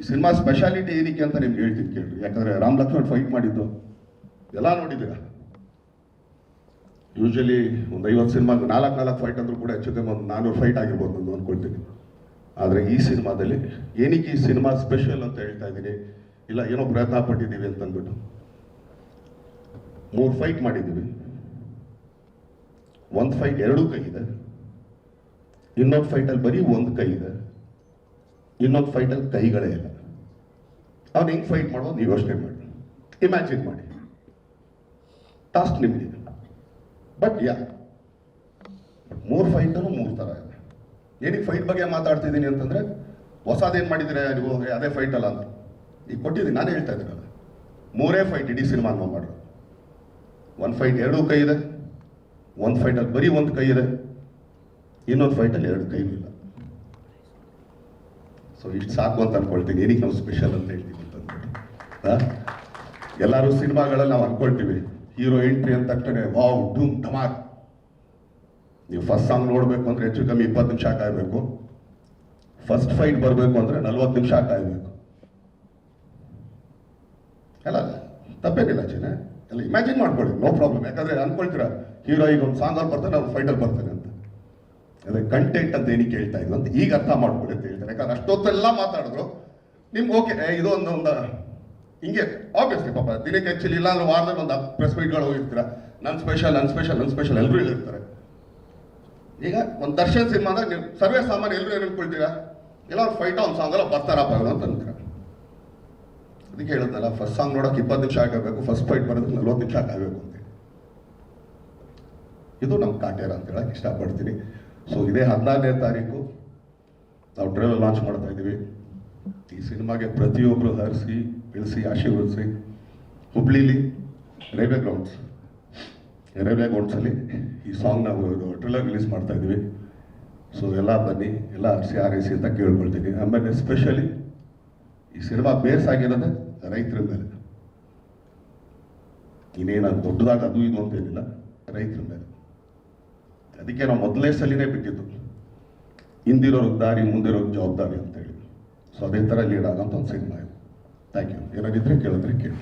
ಈ cinema speciality ಏನಕ್ಕೆ ಅಂತ ನಿಮ್ಗೆ ಹೇಳ್ತೀನಿ ಕೇಳಿ ಯಾಕಂದ್ರೆ ರಾಮ್ ಲಕ್ಷ್ಮಣ್ ಫೈಟ್ ಮಾಡಿದ್ದು. ಎಲ್ಲ ನೋಡಿದ್ದೀರಾ? ಯೂಶಲಿ ಒಂದು ಐವತ್ತು ಸಿನಿಮಾಗೆ ನಾಲ್ಕು ನಾಲ್ಕು ಫೈಟ್ ಅಂದ್ರೂ ಕೂಡ ಹೆಚ್ಚು ಒಂದು ನಾನ್ನೂರು ಫೈಟ್ ಆಗಿರ್ಬೋದು ಅಂತ ಅಂದ್ಕೊಳ್ತೀನಿ ಆದರೆ ಈ ಸಿನಿಮಾದಲ್ಲಿ ಏನಕ್ಕೆ ಈ ಸಿನಿಮಾ ಸ್ಪೆಷಲ್ ಅಂತ ಹೇಳ್ತಾ ಇದ್ದೀನಿ, ಇಲ್ಲ ಏನೋ ಪ್ರಯತ್ನ ಪಟ್ಟಿದ್ದೀವಿ ಅಂತ ಅಂದ್ಬಿಟ್ಟು. ಮೂರು ಫೈಟ್ ಮಾಡಿದ್ದೀವಿ. ಒಂದು ಫೈಟ್ ಎರಡೂ ಕೈ ಇದೆ. ಇನ್ನೊಂದು ಫೈಟಲ್ಲಿ ಬರೀ ಒಂದು ಕೈ ಇದೆ. ಇನ್ನೊಂದು ಫೈಟಲ್ಲಿ ಕೈಗಳೇ ಇಲ್ಲ. ಅವ್ನು ಹೆಂಗೆ ಫೈಟ್ ಮಾಡೋದು ನೀವು ಯೋಚನೆ ಮಾಡಿ. ಇಮ್ಯಾಜಿನ್ ಮಾಡಿ. ಟಾಸ್ಕ್ ನಿಮ್ದಿದೆ ಬಟ್ ಯಾ ಮೂರು ಫೈಟನ್ನು ಮೂರು ಥರ ಇದೆ. ಏನಕ್ಕೆ ಫೈಟ್ ಬಗ್ಗೆ ಮಾತಾಡ್ತಿದ್ದೀನಿ ಅಂತಂದರೆ ಹೊಸದೇನು ಮಾಡಿದ್ರೆ ನೀವು? ಅದೇ ಫೈಟ್ ಅಲ್ಲ ಅಂತ. ಈಗ ಕೊಟ್ಟಿದ್ದೀನಿ, ನಾನೇ ಹೇಳ್ತಾ ಇದ್ದೀನಲ್ಲ. ಮೂರೇ ಫೈಟ್ ಇಡೀ ಸಿನಿಮಾ ಮಾಡೋದು ಒಂದು ಫೈಟ್ ಎರಡೂ ಕೈ ಇದೆ. ಒಂದು ಫೈಟಲ್ಲಿ ಬರೀ ಒಂದು ಕೈ ಇದೆ. ಇನ್ನೊಂದು ಫೈಟಲ್ಲಿ ಎರಡು ಕೈ ಇಲ್ಲ. ಸೊ ಇಷ್ಟು ಸಾಕು ಅಂತ ಅನ್ಕೊಳ್ತೀನಿ. ಏನಕ್ಕೆ ನಾವು ಸ್ಪೆಷಲ್ ಅಂತ ಹೇಳ್ತೀವಿ ಅಂತ? ಎಲ್ಲರೂ ಸಿನಿಮಾಗಳಲ್ಲಿ ನಾವು ಅನ್ಕೊಳ್ತೀವಿ. ಹೀರೋ ಎಂಟ್ರಿ ಅಂತ ತಕ್ಷಣ ವಾವ್ ಡೂಮ್ ಧಮಾಕ್. ನೀವು ಫಸ್ಟ್ ಸಾಂಗ್ ನೋಡಬೇಕು ಅಂದರೆ ಹೆಚ್ಚು ಕಮ್ಮಿ ಇಪ್ಪತ್ತು ನಿಮಿಷ ಕಾಯಬೇಕು ಫಸ್ಟ್ ಫೈಟ್ ಬರಬೇಕು ಅಂದರೆ ನಲ್ವತ್ತು ನಿಮಿಷ ಕಾಯಬೇಕು ಅಲ್ಲ ಅಲ್ಲ ತಪ್ಪೇನಿಲ್ಲ ಚೆನ್ನೆ ಎಲ್ಲ ಇಮ್ಯಾಜಿನ್ ಮಾಡ್ಕೊಳ್ಳಿ. ನೋ ಪ್ರಾಬ್ಲಮ್ ಯಾಕಂದರೆ ಅನ್ಕೊಳ್ತೀರಾ ಹೀರೋ ಈಗ ಒಂದು ಸಾಂಗಲ್ಲಿ ಬರ್ತಾನೆ, ಅವ್ರು ಫೈಟಲ್ಲಿ ಬರ್ತಾನೆ ಅಂತ. ಅದೇ ಕಂಟೆಂಟ್ ಅಂತ ಏನಕ್ಕೆ ಹೇಳ್ತಾ ಇದ್ರು ಅಂತ ಈಗ ಅರ್ಥ ಮಾಡ್ಕೊಳ್ಳಿ ಅಂತ ಹೇಳ್ತಾರೆ ಯಾಕಂದ್ರೆ ಅಷ್ಟೊತ್ತೆಲ್ಲ ಮಾತಾಡಿದ್ರು. ನಿಮ್ಗೆ ಓಕೆ ಇದು ಒಂದು ಒಂದು ಹಿಂಗೆ ಆಬ್ವಿಯಸ್ಲಿ ಪಾಪ, ದಿನಕ್ಕೆ ಆ್ಯಕ್ಚುಲಿ ಇಲ್ಲ ಅಂದ್ರೆ ವಾರದಲ್ಲಿ ಒಂದು ಪ್ರೆಸ್ ಮೀಟ್ಗಳು ಹೋಗಿರ್ತೀರ. ನನ್ನ ಸ್ಪೆಷಲ್ ನನ್ನ ಸ್ಪೆಷಲ್ ನನ್ನ ಸ್ಪೆಷಲ್ ಎಲ್ಲರೂ ಹೇಳಿರ್ತಾರೆ. ಈಗ ಒಂದು ದರ್ಶನ್ ಸಿನಿಮಾ ಅಂದ್ರೆ ನೀವು ಸರ್ವೇ ಸಾಮಾನ್ಯ ಎಲ್ಲರೂ ಏನು ಅನ್ಕೊಳ್ತೀರಾ? ಇಲ್ಲ ಫೈಟ್ ಫೈಟ್ ಸಾಂಗ್ ಎಲ್ಲ ಬರ್ತಾರಪ್ಪ ಇವ್ರು ಅಂತ ಅಂತಾರೆ ಅದಕ್ಕೆ ಹೇಳುತ್ತಲ್ಲ ಫಸ್ಟ್ ಸಾಂಗ್ ನೋಡೋಕೆ ಇಪ್ಪತ್ತು ನಿಮಿಷ ಆಗಬೇಕು ಫಸ್ಟ್ ಫೈಟ್ ಬರೋದಕ್ಕೆ ನಲ್ವತ್ತು ನಿಮಿಷ ಆಗಬೇಕು ಅಂತ ಇದು ನಮ್ಮ ಕಾಟೇರ ಅಂತ ಹೇಳಕ್ ಇಷ್ಟಪಡ್ತೀನಿ. ಸೊ ಇದೇ ಹದಿನಾರನೇ ತಾರೀಕು. ನಾವು ಟ್ರೈಲರ್ ಲಾಂಚ್ ಮಾಡ್ತಾ ಇದ್ದೀವಿ. ಈ ಸಿನಿಮಾಗೆ ಪ್ರತಿಯೊಬ್ಬರು ಹರಿಸಿ, ಬೆಳೆಸಿ, ಆಶೀರ್ವದಿಸಿ, ಹುಬ್ಳಿಲಿ, ರೈಲ್ವೆ ಗ್ರೌಂಡ್ಸ್ ರೈಲ್ವೆ ಗ್ರೌಂಡ್ಸಲ್ಲಿ ಈ ಸಾಂಗ್ ನಾವು ಟ್ರೈಲರ್ ರಿಲೀಸ್ ಮಾಡ್ತಾ ಇದ್ದೀವಿ. ಸೊ ಎಲ್ಲ ಬನ್ನಿ, ಎಲ್ಲ ಹರಿಸಿ, ಆರೈಸಿ ಅಂತ ಕೇಳ್ಕೊಳ್ತೀನಿ. ಆಮೇಲೆ ಎಸ್ಪೆಷಲಿ ಈ ಸಿನಿಮಾ ಬೇಸ್ ಆಗಿರೋದೆ ರೈತರ ಮೇಲೆ. ಇನ್ನೇನು ಅದು ದೊಡ್ಡದಾಗ ಅದು ಇದು ಅಂತೇನಿಲ್ಲ ರೈತರ ಮೇಲೆ. ಅದಕ್ಕೆ ನಾವು ಮೊದಲನೇ ಸಲಿನೇ ಬಿಟ್ಟಿದ್ದು. ಹಿಂದಿರೋರ್ಗೆ ದಾರಿ ಮುಂದಿರೋರು ಜವಾಬ್ದಾರಿ ಅಂತ ಹೇಳಿ. ಸೊ ಅದೇ ಥರ ಲೀಡ್ ಆಗೋಂಥ ಒಂದು ಸಿನಿಮಾ ಇದು ಥ್ಯಾಂಕ್ ಯು ಏನಾಗಿದ್ರೆ ಕೇಳಿದ್ರೆ ಕೇಳಿ.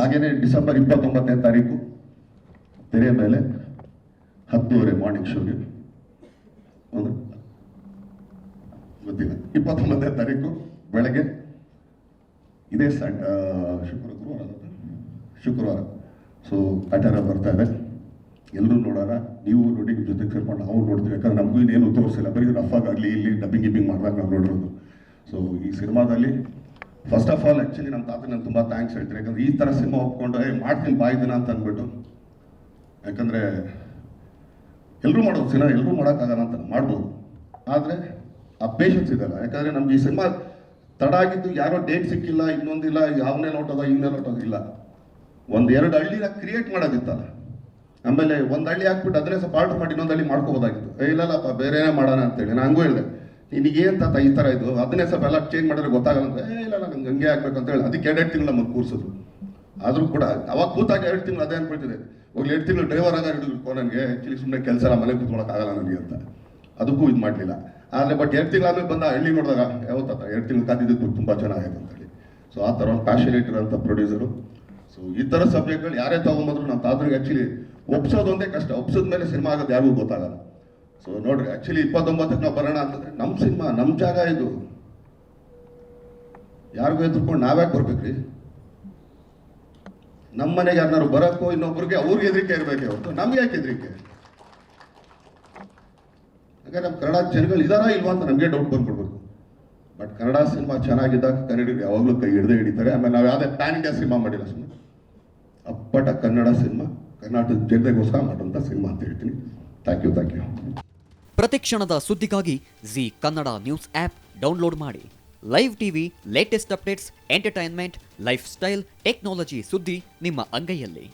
ಹಾಗೇನೆ ಡಿಸೆಂಬರ್ ಇಪ್ಪತ್ತೊಂಬತ್ತನೇ ತಾರೀಕು ತೆರೆಯ ಮೇಲೆ ಹತ್ತುವರೆ ಮಾರ್ನಿಂಗ್ ಶೋಗೆ ಒಂದು ಗೊತ್ತಿಲ್ಲ ಇಪ್ಪತ್ತೊಂಬತ್ತನೇ ತಾರೀಕು ಬೆಳಗ್ಗೆ ಇದೇ ಸಂಡ್ ಶುಕ್ರ ಗುರುವಾರ ಶುಕ್ರವಾರ. ಸೊ ಆಟರ ಬರ್ತಾ ಇದೆ. ಎಲ್ಲರೂ ನೋಡೋಣ. ನೀವು ನೋಡಿ ನಿಮ್ಮ ಜೊತೆಗೆ ಸೇರ್ಕೊಂಡು ನಾವು ನೋಡ್ತೀವಿ. ಯಾಕಂದ್ರೆ ನಮಗೂ ಇನ್ನೇನು ತೋರಿಸಿಲ್ಲ. ಬರೀ ರಫ್ ಆಗಲಿ ಇಲ್ಲಿ ಡಬ್ಬಿಂಗ್ ಗಿಬ್ಬಿಂಗ್ ಮಾಡಿದಾಗ ನಾವು ನೋಡಿರೋದು. ಸೊ ಈ ಸಿನಿಮಾದಲ್ಲಿ ಫಸ್ಟ್ ಆಫ್ ಆಲ್ ಆ್ಯಕ್ಚುಲಿ ನಮ್ಮ ತಾತ ನಾನು ತುಂಬ ಥ್ಯಾಂಕ್ಸ್ ಹೇಳ್ತೀನಿ. ಯಾಕಂದ್ರೆ ಈ ಥರ ಸಿನಿಮಾ ಒಪ್ಕೊಂಡು, ಏ, ಮಾಡ್ತೀನಿ ಬಾಯ್ದಿನ ಅಂತ ಅಂದ್ಬಿಟ್ಟು. ಯಾಕಂದರೆ ಎಲ್ಲರೂ ಮಾಡೋದು ಸಿನಿಮಾ, ಎಲ್ಲರೂ ಮಾಡೋಕ್ಕಾಗಲ್ಲ ಅಂತ ಮಾಡ್ಬೋದು. ಆದರೆ ಆ ಪೇಷನ್ಸ್ ಇದೆಲ್ಲ. ಯಾಕಂದರೆ ನಮ್ಗೆ ಈ ಸಿನಿಮಾ ತಡ ಆಗಿದ್ದು ಯಾರೋ ಡೇಟ್ ಸಿಕ್ಕಿಲ್ಲ, ಇನ್ನೊಂದಿಲ್ಲ ಯಾವನೇ ನೋಟೋದ ಇವನೇ ನೋಟೋದು ಇಲ್ಲ. ಒಂದು ಎರಡು ಹಳ್ಳಿನ ಕ್ರಿಯೇಟ್ ಮಾಡೋದಿತ್ತಲ್ಲ. ಆಮೇಲೆ ಒಂದು ಹಳ್ಳಿ ಹಾಕ್ಬಿಟ್ಟು ಅದನ್ನೇ ಸ್ವಲ್ಪ ಆರ್ಡರ್ ಮಾಡಿ ಇನ್ನೊಂದು ಹಳ್ಳಿ ಮಾಡ್ಕೋಬೋದಾಗಿತ್ತು. ಇಲ್ಲಲ್ಲಪ್ಪ ಬೇರೆನೇ ಮಾಡೋಣ ಅಂತೇಳಿ. ನಾನು ಹಂಗೂ ಹೇಳಿದೆ. ನಿನಗೆ ಏನು ತಾತ ಈ ಥರ ಇದು? ಅದನ್ನೇ ಸ್ವಲ್ಪ ಎಲ್ಲ ಚೇಂಜ್ ಮಾಡಿದ್ರೆ ಗೊತ್ತಾಗಲ್ಲ ಏ, ಇಲ್ಲ ನಂಗೆ ಹಂಗೆ ಆಗ್ಬೇಕು ಅಂತ ಹೇಳಿ. ಅದಕ್ಕೆ ಎರಡು ತಿಂಗಳು ನಮಗೆ ಕೂರಿಸಿದ್ರು. ಆದರೂ ಕೂಡ ಅವಾಗ ಕೂತಾಗ ಎರಡು ತಿಂಗಳು ಅದೇ ಅನ್ಕೊಳ್ತಿದೆ ಹೋಗ್ಲಿ, ಎರಡು ತಿಂಗಳು ಡ್ರೈವರ್ ಆಗ ಹಿಡಿದು ನನಗೆ. ಆ್ಯಕ್ಚುಲಿ ಸುಮ್ಮನೆ ಕೆಲಸ ಎಲ್ಲ ಮನೆ ಕೂತ್ಕೊಳ್ಳೋಕ್ಕಾಗಲ್ಲ ನನಗೆ ಅಂತ. ಅದಕ್ಕೂ ಇದು ಮಾಡಲಿಲ್ಲ. ಆದರೆ ಬಟ್ ಎರಡು ತಿಂಗಳಾದ್ಮೇಲೆ ಬಂದ ಹಳ್ಳಿ ನೋಡಿದಾಗ, ಯಾವತ್ತ ಎರಡು ತಿಂಗಳು ಕಾದಿದ್ದಕ್ಕೆ ತುಂಬ ಚೆನ್ನಾಗಿದೆ ಅಂತೇಳಿ ಸೊ ಆ ಥರ ಒಂದು ಪ್ಯಾಷನೇಟ್ ಇರೋಂಥ ಪ್ರೊಡ್ಯೂಸರು ಸೊ ಈ ಥರ ಸಬ್ಜೆಕ್ಟ್ಗಳು ಯಾರೇ ತಗೊಂಬಂದ್ರು ನಮ್ಮ ತಾತರಿಗೆ ಆ್ಯಕ್ಚುಲಿ ಒಪ್ಸೋದೊಂದೇ ಕಷ್ಟ. ಒಪ್ಸೋದ ಮೇಲೆ ಸಿನಿಮಾ ಆಗೋದು ಯಾರಿಗೂ ಗೊತ್ತಾಗಲ್ಲ. ಸೊ ನೋಡ್ರಿ ಆ್ಯಕ್ಚುಲಿ ಇಪ್ಪತ್ತೊಂಬತ್ತಕ್ಕೆ ನಾವು ಬರೋಣ ಅಂತಂದ್ರೆ ನಮ್ಮ ಸಿನಿಮಾ ನಮ್ಮ ಜಾಗ ಇದು. ಯಾರಿಗೂ ಎದ್ರುಕೊಂಡು ನಾವ್ಯಾಕೆ ಬರ್ಬೇಕ್ರಿ? ನಮ್ಮ ಮನೆಗೆ ಯಾರನ್ನಾರು ಬರೋಕ್ಕೋ ಇನ್ನೊಬ್ರಿಗೆ ಅವ್ರಿಗೆ ಹೆದರಿಕೆ ಇರಬೇಕು ಹೊರತು ನಮ್ಗೆ ಯಾಕೆ ಹೆದರಿಕೆ? ಹಾಗೆ ನಮ್ಮ ಕನ್ನಡ ಜನಗಳು ಇದಾರಾ ಇಲ್ವಾ ಅಂತ ನಮಗೆ ಡೌಟ್ ಬಂದ್ಬಿಡ್ಬೇಕು ಬಟ್ ಕನ್ನಡ ಸಿನಿಮಾ ಚೆನ್ನಾಗಿದ್ದಾಗ ಕನ್ನಡಿಗರು ಯಾವಾಗಲೂ ಕೈ ಹಿಡ್ದೇ ಹಿಡಿತಾರೆ. ಆಮೇಲೆ ನಾವು ಯಾವುದೇ ಪ್ಯಾನ್ ಇಂಡಿಯಾ ಸಿನಿಮಾ ಮಾಡಿಲ್ಲ ಸುಮ್ಮನೆ ಅಪ್ಪಟ ಕನ್ನಡ ಸಿನಿಮಾ. ಕರ್ನಾಟಕದ ಜನತೆಗೋಸ್ಕರ ಮಾಡುವಂಥ ಸಿನಿಮಾ ಅಂತ ಹೇಳ್ತೀನಿ. ಥ್ಯಾಂಕ್ ಯು ಥ್ಯಾಂಕ್ ಯು ಪ್ರತಿಕ್ಷಣದ ಸುದ್ದಿಗಾಗಿ Zee Kannada news app download ಮಾಡಿ. Live TV latest updates entertainment lifestyle technology ಸುದ್ದಿ ನಿಮ್ಮ ಅಂಗೈಯಲ್ಲಿ.